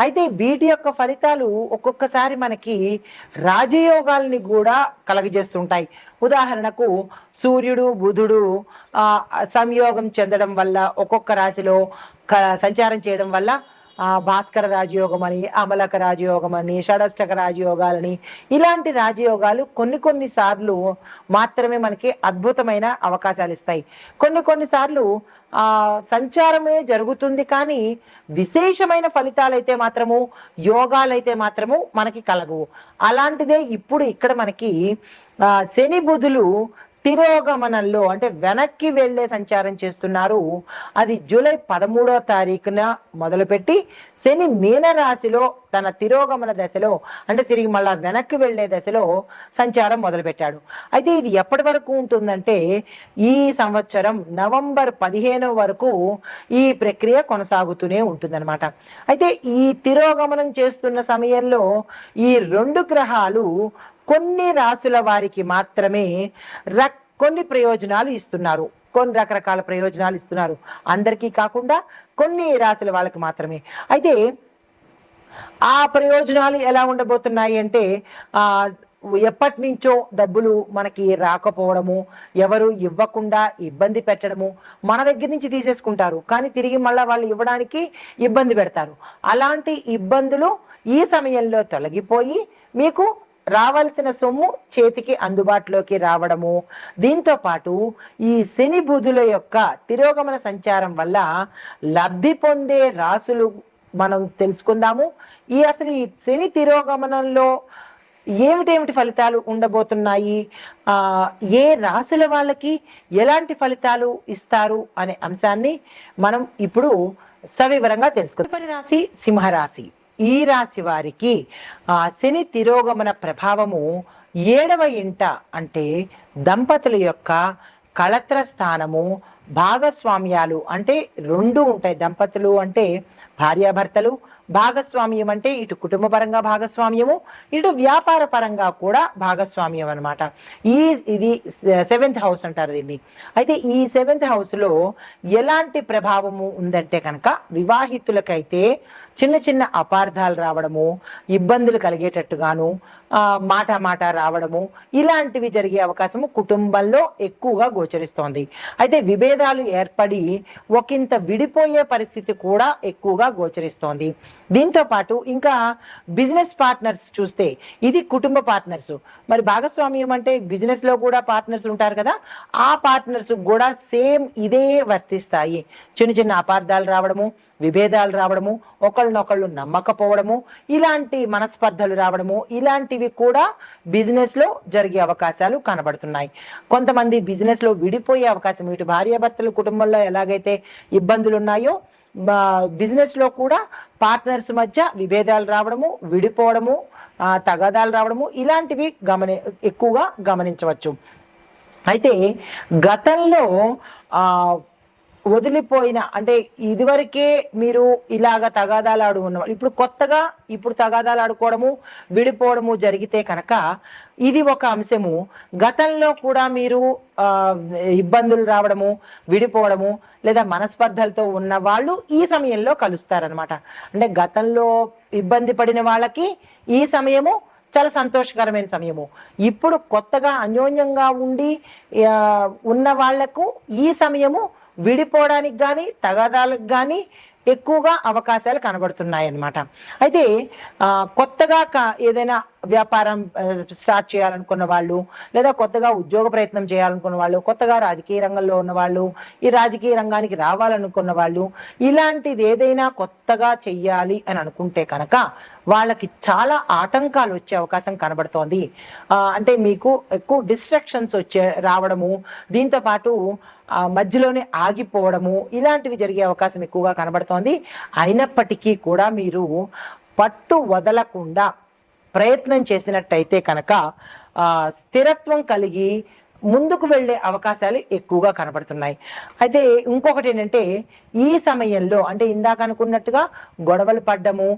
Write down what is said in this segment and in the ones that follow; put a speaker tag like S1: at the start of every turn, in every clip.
S1: అయితే వీటి యొక్క ఫలితాలు ఒక్కొక్కసారి మనకి రాజయోగాల్ని కూడా కలగజేస్తుంటాయి. ఉదాహరణకు సూర్యుడు బుధుడు సంయోగం చెందడం వల్ల ఒక్కొక్క రాశిలో క- సంచారం చేయడం వల్ల ఆ, భాస్కర రాజయోగం అని అమలక రాజయోగం అని షడష్టక రాజయోగాలని ఇలాంటి రాజయోగాలు కొన్ని కొన్ని సార్లు మాత్రమే మనకి అద్భుతమైన అవకాశాలు ఇస్తాయి. కొన్ని కొన్ని సార్లు ఆ సంచారమే జరుగుతుంది కానీ విశేషమైన ఫలితాలైతే మాత్రము యోగాలైతే మాత్రము మనకి కలగవు. అలాంటిదే ఇప్పుడు ఇక్కడ మనకి శని బుధులు తిరోగమనంలో అంటే వెనక్కి వెళ్ళే సంచారం చేస్తున్నారు. అది జూలై పదమూడో తారీఖున మొదలుపెట్టి శని మీన రాశిలో తన తిరోగమన దశలో అంటే తిరిగి మళ్ళా వెనక్కి వెళ్ళే దశలో సంచారం మొదలుపెట్టాడు. అయితే ఇది ఎప్పటి వరకు ఉంటుందంటే ఈ సంవత్సరం నవంబర్ పదిహేను వరకు ఈ ప్రక్రియ కొనసాగుతూనే ఉంటుందన్నమాట. అయితే ఈ తిరోగమనం చేస్తున్న సమయంలో ఈ రెండు గ్రహాలు కొన్ని రాసుల వారికి మాత్రమే రక్ కొన్ని ప్రయోజనాలు ఇస్తున్నారు. కొన్ని రకరకాల ప్రయోజనాలు ఇస్తున్నారు. అందరికీ కాకుండా కొన్ని రాశుల వాళ్ళకి మాత్రమే. అయితే ఆ ప్రయోజనాలు ఎలా ఉండబోతున్నాయి అంటే ఎప్పటి నుంచో డబ్బులు మనకి రాకపోవడము ఎవరు ఇవ్వకుండా ఇబ్బంది పెట్టడము మన దగ్గర నుంచి తీసేసుకుంటారు. కానీ తిరిగి మళ్ళీ వాళ్ళు ఇవ్వడానికి ఇబ్బంది పెడతారు. అలాంటి ఇబ్బందులు ఈ సమయంలో తొలగిపోయి మీకు రావాల్సిన సొమ్ము చేతికి అందుబాటులోకి రావడము. దీంతో పాటు ఈ శని బుధుల యొక్క తిరోగమన సంచారం వల్ల లబ్ధి పొందే రాసులు మనం తెలుసుకుందాము. ఈ అసలు ఈ శని తిరోగమనంలో ఏమిటేమిటి ఫలితాలు ఉండబోతున్నాయి? ఏ రాసుల వాళ్ళకి ఎలాంటి ఫలితాలు ఇస్తారు అనే అంశాన్ని మనం ఇప్పుడు సవివరంగా తెలుసుకుందాం. రాశి సింహరాశి. ఈ రాశి వారికి ఆ శని తిరోగమన ప్రభావము ఏడవ ఇంట అంటే దంపతుల యొక్క కళత్ర స్థానము భాగస్వామ్యాలు అంటే రెండు ఉంటాయి. దంపతులు అంటే భార్యాభర్తలు భాగస్వామ్యం అంటే ఇటు కుటుంబ పరంగా భాగస్వామ్యము ఇటు వ్యాపార పరంగా కూడా భాగస్వామ్యం అనమాట ఈ ఇది సెవెంత్ హౌస్ అంటారు దీన్ని. అయితే ఈ సెవెంత్ హౌస్లో ఎలాంటి ప్రభావము ఉందంటే కనుక వివాహితులకైతే చిన్న చిన్న అపార్థాలు రావడము ఇబ్బందులు కలిగేటట్టుగాను మాట మాట రావడము ఇలాంటివి జరిగే అవకాశము కుటుంబంలో ఎక్కువగా గోచరిస్తోంది. అయితే విభేదాలు ఏర్పడి ఒకంత విడిపోయే పరిస్థితి కూడా ఎక్కువగా గోచరిస్తోంది. దీంతో పాటు ఇంకా బిజినెస్ పార్ట్నర్స్ చూస్తే ఇది కుటుంబ పార్ట్నర్స్. మరి భాగస్వామ్యం అంటే బిజినెస్లో కూడా పార్ట్నర్స్ ఉంటారు కదా ఆ పార్ట్నర్స్ కూడా సేమ్ ఇదే వర్తిస్తాయి. చిన్న చిన్న అపార్థాలు రావడము విభేదాలు రావడము ఒకళ్ళనొకళ్ళు నమ్మకపోవడము ఇలాంటి మనస్పర్ధలు రావడము ఇలాంటివి కూడా బిజినెస్లో జరిగే అవకాశాలు కనబడుతున్నాయి. కొంతమంది బిజినెస్లో విడిపోయే అవకాశం ఇటు భార్యాభర్తలు కుటుంబంలో ఎలాగైతే ఇబ్బందులు ఉన్నాయో బిజినెస్లో కూడా పార్ట్నర్స్ మధ్య విభేదాలు రావడము విడిపోవడము తగాదాలు రావడము ఇలాంటివి గమని ఎక్కువగా గమనించవచ్చు. అయితే గతంలో వదిలిపోయిన అంటే ఇదివరకే మీరు ఇలాగ తగాదాలు ఆడు ఉన్నవాళ్ళు ఇప్పుడు కొత్తగా ఇప్పుడు తగాదాలు ఆడుకోవడము విడిపోవడము జరిగితే కనుక ఇది ఒక అంశము. గతంలో కూడా మీరు ఇబ్బందులు రావడము విడిపోవడము లేదా మనస్పర్ధలతో ఉన్న వాళ్ళు ఈ సమయంలో కలుస్తారనమాట అంటే గతంలో ఇబ్బంది పడిన వాళ్ళకి ఈ సమయము చాలా సంతోషకరమైన సమయము. ఇప్పుడు కొత్తగా అన్యోన్యంగా ఉండి ఉన్న వాళ్ళకు ఈ సమయము విడిపోవడానికి కానీ తగాదాలకు కానీ ఎక్కువగా అవకాశాలు కనబడుతున్నాయి అన్నమాట అయితే కొత్తగా క- ఏదైనా వ్యాపారం స్టార్ట్ చేయాలనుకున్న వాళ్ళు లేదా కొత్తగా ఉద్యోగ ప్రయత్నం చేయాలనుకున్న వాళ్ళు కొత్తగా రాజకీయ రంగంలో ఉన్న వాళ్ళు ఈ రాజకీయ రంగానికి రావాలనుకున్న వాళ్ళు ఇలాంటిది ఏదైనా కొత్తగా చెయ్యాలి అని అనుకుంటే కనుక వాళ్ళకి చాలా ఆటంకాలు వచ్చే అవకాశం కనబడుతోంది. అంటే మీకు ఎక్కువ డిస్ట్రక్షన్స్ వచ్చే రావడము దీంతో పాటు మధ్యలోనే ఆగిపోవడము ఇలాంటివి జరిగే అవకాశం ఎక్కువగా కనబడుతోంది. అయినప్పటికీ కూడా మీరు పట్టు వదలకుండా ప్రయత్నం చేసినట్టయితే కనుక స్థిరత్వం కలిగి ముందుకు వెళ్ళే అవకాశాలు ఎక్కువగా కనబడుతున్నాయి. అయితే ఇంకొకటి ఏంటంటే ఈ సమయంలో అంటే ఇందాక అనుకున్నట్టుగా గొడవలు పడ్డము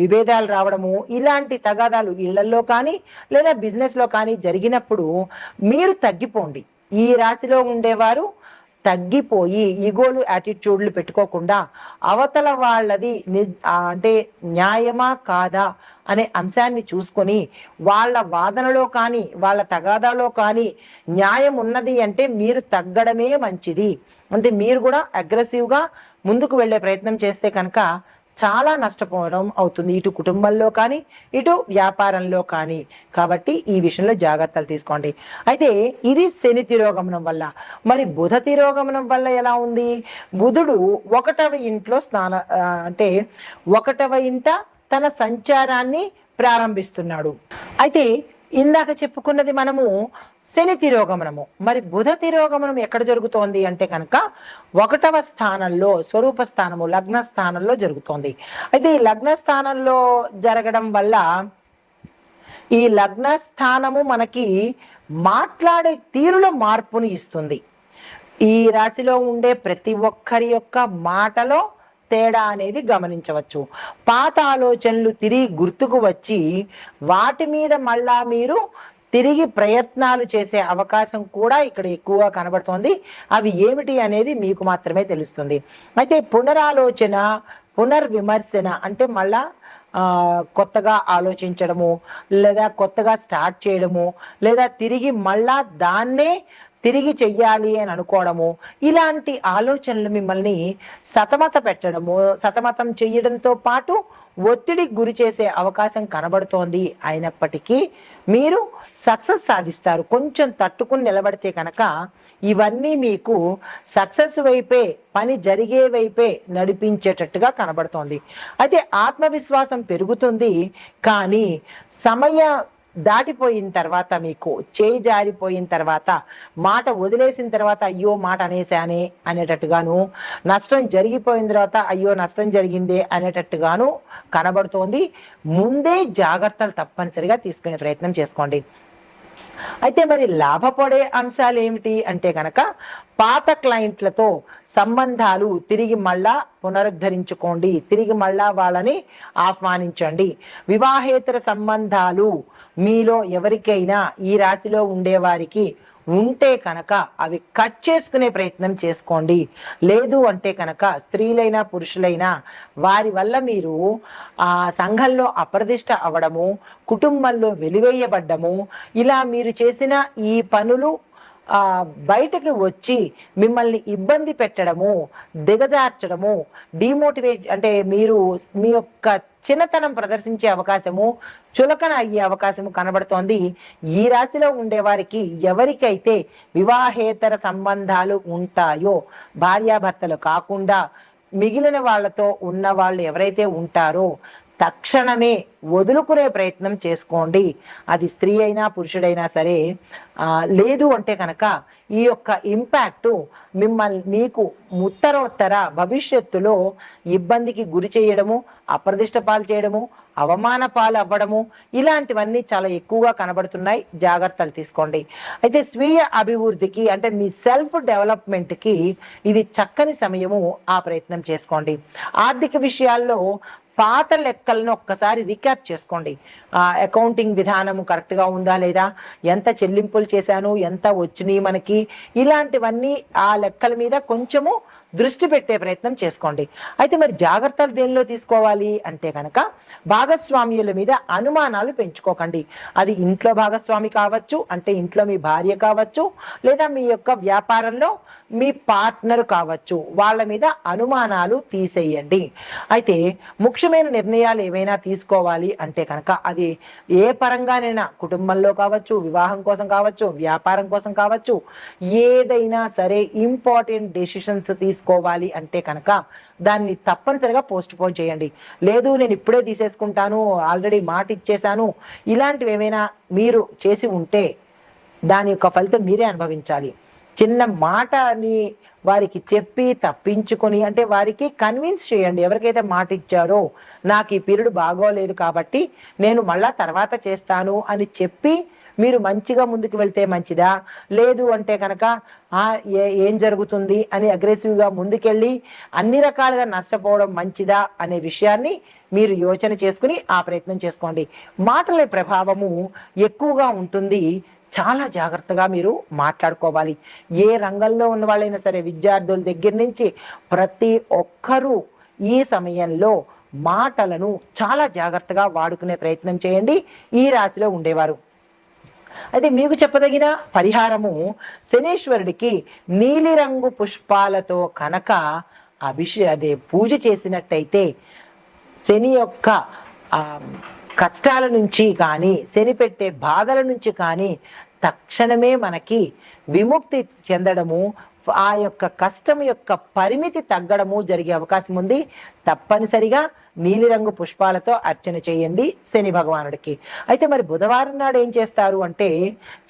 S1: విభేదాలు రావడము ఇలాంటి తగాదాలు ఇళ్ళలో కానీ లేదా బిజినెస్లో కానీ జరిగినప్పుడు మీరు తగ్గిపోండి. ఈ రాశిలో ఉండేవారు తగ్గిపోయి ఈగోలు యాటిట్యూడ్లు పెట్టుకోకుండా అవతల వాళ్ళది నిజ్ అంటే న్యాయమా కాదా అనే అంశాన్ని చూసుకొని వాళ్ళ వాదనలో కానీ వాళ్ళ తగాదాలో కానీ న్యాయం ఉన్నది అంటే మీరు తగ్గడమే మంచిది. అంటే మీరు కూడా అగ్రెసివ్గా ముందుకు వెళ్ళే ప్రయత్నం చేస్తే కనుక చాలా నష్టపోవడం అవుతుంది. ఇటు కుటుంబంలో కానీ ఇటు వ్యాపారంలో కానీ. కాబట్టి ఈ విషయంలో జాగ్రత్తలు తీసుకోండి. అయితే ఇది శని తిరోగమనం వల్ల. మరి బుధ తిరోగమనం వల్ల ఎలా ఉంది? బుధుడు ఒకటవ ఇంట్లో స్నాన అంటే ఒకటవ ఇంట తన సంచారాన్ని ప్రారంభిస్తున్నాడు. అయితే ఇందాక చెప్పుకున్నది మనము శని తిరోగమనము. మరి బుధ తిరోగమనం ఎక్కడ జరుగుతోంది అంటే కనుక ఒకటవ స్థానంలో స్వరూప స్థానము లగ్న స్థానంలో జరుగుతోంది. అయితే ఈ లగ్న స్థానంలో జరగడం వల్ల ఈ లగ్న స్థానము మనకి మాట్లాడే తీరులో మార్పుని ఇస్తుంది. ఈ రాశిలో ఉండే ప్రతి ఒక్కరి యొక్క మాటలో తేడా అనేది గమనించవచ్చు. పాత ఆలోచనలు తిరిగి గుర్తుకు వచ్చి వాటి మీద మళ్ళా మీరు తిరిగి ప్రయత్నాలు చేసే అవకాశం కూడా ఇక్కడ ఎక్కువగా కనబడుతోంది. అవి ఏమిటి అనేది మీకు మాత్రమే తెలుస్తుంది. అయితే పునరాలోచన పునర్విమర్శన అంటే మళ్ళా కొత్తగా ఆలోచించడము లేదా కొత్తగా స్టార్ట్ చేయడము లేదా తిరిగి మళ్ళా దాన్నే తిరిగి చెయ్యాలి అని అనుకోవడము ఇలాంటి ఆలోచనలు మిమ్మల్ని సతమత పెట్టడము సతమతం చేయడంతో పాటు ఒత్తిడికి గురి చేసే అవకాశం కనబడుతోంది అయినప్పటికీ మీరు సక్సెస్ సాధిస్తారు. కొంచెం తట్టుకుని నిలబడితే కనుక ఇవన్నీ మీకు సక్సెస్ వైపే పని జరిగే వైపే నడిపించేటట్టుగా కనబడుతోంది. అయితే ఆత్మవిశ్వాసం పెరుగుతుంది కానీ సమయ దాటిపోయిన తర్వాత మీకు చేయి జారిపోయిన తర్వాత మాట వదిలేసిన తర్వాత అయ్యో మాట అనేసానే అనేటట్టుగాను నష్టం జరిగిపోయిన తర్వాత అయ్యో నష్టం జరిగిందే అనేటట్టుగాను కనబడుతోంది. ముందే జాగ్రత్తలు తప్పనిసరిగా తీసుకునే ప్రయత్నం చేసుకోండి. అయితే మరి లాభపడే అంశాలు ఏమిటి అంటే కనుక పాత క్లయింట్లతో సంబంధాలు తిరిగి మళ్ళా పునరుద్ధరించుకోండి తిరిగి మళ్ళా వాళ్ళని ఆహ్వానించండి. వివాహేతర సంబంధాలు మీలో ఎవరికైనా ఈ రాశిలో ఉండేవారికి ఉంటే కనుక అవి కట్ చేసుకునే ప్రయత్నం చేసుకోండి. లేదు అంటే కనుక స్త్రీలైనా పురుషులైనా వారి వల్ల మీరు ఆ సంఘంలో అప్రదిష్ట అవ్వడము కుటుంబంలో వెలివేయబడ్డము ఇలా మీరు చేసిన ఈ పనులు బయటకి వచ్చి మిమ్మల్ని ఇబ్బంది పెట్టడము దిగజార్చడము డిమోటివేట్ అంటే మీరు మీ యొక్క చిన్నతనం ప్రదర్శించే అవకాశము చులకన అయ్యే అవకాశము కనబడుతోంది. ఈ రాశిలో ఉండేవారికి ఎవరికైతే వివాహేతర సంబంధాలు ఉంటాయో భార్యాభర్తలు కాకుండా మిగిలిన వాళ్ళతో ఉన్న వాళ్ళు ఎవరైతే ఉంటారో తక్షణమే వదులుకునే ప్రయత్నం చేసుకోండి. అది స్త్రీ అయినా పురుషుడైనా సరే లేదు అంటే కనుక ఈ యొక్క ఇంపాక్ట్ మిమ్మల్ని మీకు ఉత్తరోత్తర భవిష్యత్తులో ఇబ్బందికి గురి చేయడము అప్రదిష్ట పాలు చేయడము అవమాన పాలు అవ్వడము ఇలాంటివన్నీ చాలా ఎక్కువగా కనబడుతున్నాయి. జాగ్రత్తలు తీసుకోండి. అయితే స్వీయ అభివృద్ధికి అంటే మీ సెల్ఫ్ డెవలప్మెంట్కి ఇది చక్కని సమయము ఆ ప్రయత్నం చేసుకోండి. ఆర్థిక విషయాల్లో పాత లెక్కలను ఒక్కసారి రీక్యాప్ చేసుకోండి. ఆ అకౌంటింగ్ విధానం కరెక్ట్గా ఉందా లేదా? ఎంత చెల్లింపులు చేశాను? ఎంత వచ్చినాయి మనకి? ఇలాంటివన్నీ ఆ లెక్కల మీద కొంచెము దృష్టి పెట్టే ప్రయత్నం చేసుకోండి. అయితే మరి జాగ్రత్తలు దేనిలో తీసుకోవాలి అంటే కనుక భాగస్వామ్యుల మీద అనుమానాలు పెంచుకోకండి. అది ఇంట్లో భాగస్వామి కావచ్చు అంటే ఇంట్లో మీ భార్య కావచ్చు లేదా మీ యొక్క వ్యాపారంలో మీ పార్ట్నర్ కావచ్చు. వాళ్ళ మీద అనుమానాలు తీసేయండి. అయితే ముఖ్యమైన నిర్ణయాలు ఏవైనా తీసుకోవాలి అంటే కనుక అది ఏ పరంగానైనా కుటుంబంలో కావచ్చు వివాహం కోసం కావచ్చు వ్యాపారం కోసం కావచ్చు ఏదైనా సరే ఇంపార్టెంట్ డెసిషన్స్ తీసుకోవాలి అంటే కనుక దాన్ని తప్పనిసరిగా పోస్ట్ పోన్ చేయండి. లేదు నేను ఇప్పుడే తీసేసుకుంటాను ఆల్రెడీ మాట ఇచ్చేశాను ఇలాంటివి ఏమైనా మీరు చేసి ఉంటే దాని యొక్క ఫలితం మీరే అనుభవించాలి. చిన్న మాట అని వారికి చెప్పి తప్పించుకొని అంటే వారికి కన్విన్స్ చేయండి. ఎవరికైతే మాట ఇచ్చారో నాకు ఈ పీరియడ్ బాగోలేదు కాబట్టి నేను మళ్ళా తర్వాత చేస్తాను అని చెప్పి మీరు మంచిగా ముందుకు వెళ్తే మంచిదా? లేదు అంటే కనుక ఏ- ఏం జరుగుతుంది అని అగ్రెసివ్గా ముందుకెళ్ళి అన్ని రకాలుగా నష్టపోవడం మంచిదా అనే విషయాన్ని మీరు యోచన చేసుకుని ఆ ప్రయత్నం చేసుకోండి. మాటల ప్రభావము ఎక్కువగా ఉంటుంది. చాలా జాగ్రత్తగా మీరు మాట్లాడుకోవాలి. ఏ రంగంలో ఉన్న వాళ్ళైనా సరే విద్యార్థుల దగ్గర నుంచి ప్రతి ఒక్కరూ ఈ సమయంలో మాటలను చాలా జాగ్రత్తగా వాడుకునే ప్రయత్నం చేయండి. ఈ రాశిలో ఉండేవారు. అయితే మీకు చెప్పదగిన పరిహారము శనీశ్వరుడికి నీలిరంగు పుష్పాలతో కనుక అభిషే అదే పూజ చేసినట్టయితే శని యొక్క కష్టాల నుంచి కానీ శనిపెట్టే బాధల నుంచి కానీ తక్షణమే మనకి విముక్తి చెందడము ఆ యొక్క కష్టం యొక్క పరిమితి తగ్గడము జరిగే అవకాశం ఉంది. తప్పనిసరిగా నీలిరంగు పుష్పాలతో అర్చన చేయండి శని భగవానుడికి. అయితే మరి బుధవారం నాడు ఏం చేస్తారు అంటే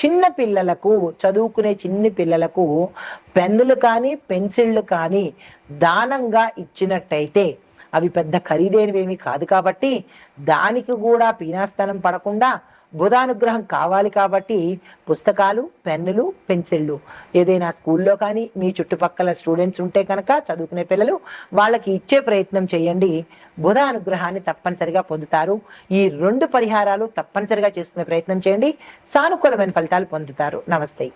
S1: చిన్న పిల్లలకు చదువుకునే చిన్ని పిల్లలకు పెన్నులు కానీ పెన్సిళ్ళు కానీ దానంగా ఇచ్చినట్టయితే అవి పెద్ద ఖరీదైనవేమీ కాదు కాబట్టి దానికి కూడా పీనాస్థలం పడకుండా బుధానుగ్రహం కావాలి కాబట్టి పుస్తకాలు పెన్నులు పెన్సిళ్ళు ఏదైనా స్కూల్లో కానీ మీ చుట్టుపక్కల స్టూడెంట్స్ ఉంటే కనుక చదువుకునే పిల్లలు వాళ్ళకి ఇచ్చే ప్రయత్నం చేయండి. బుధ అనుగ్రహాన్ని తప్పనిసరిగా పొందుతారు. ఈ రెండు పరిహారాలు తప్పనిసరిగా చేసుకునే ప్రయత్నం చేయండి. సానుకూలమైన ఫలితాలు పొందుతారు. నమస్తే.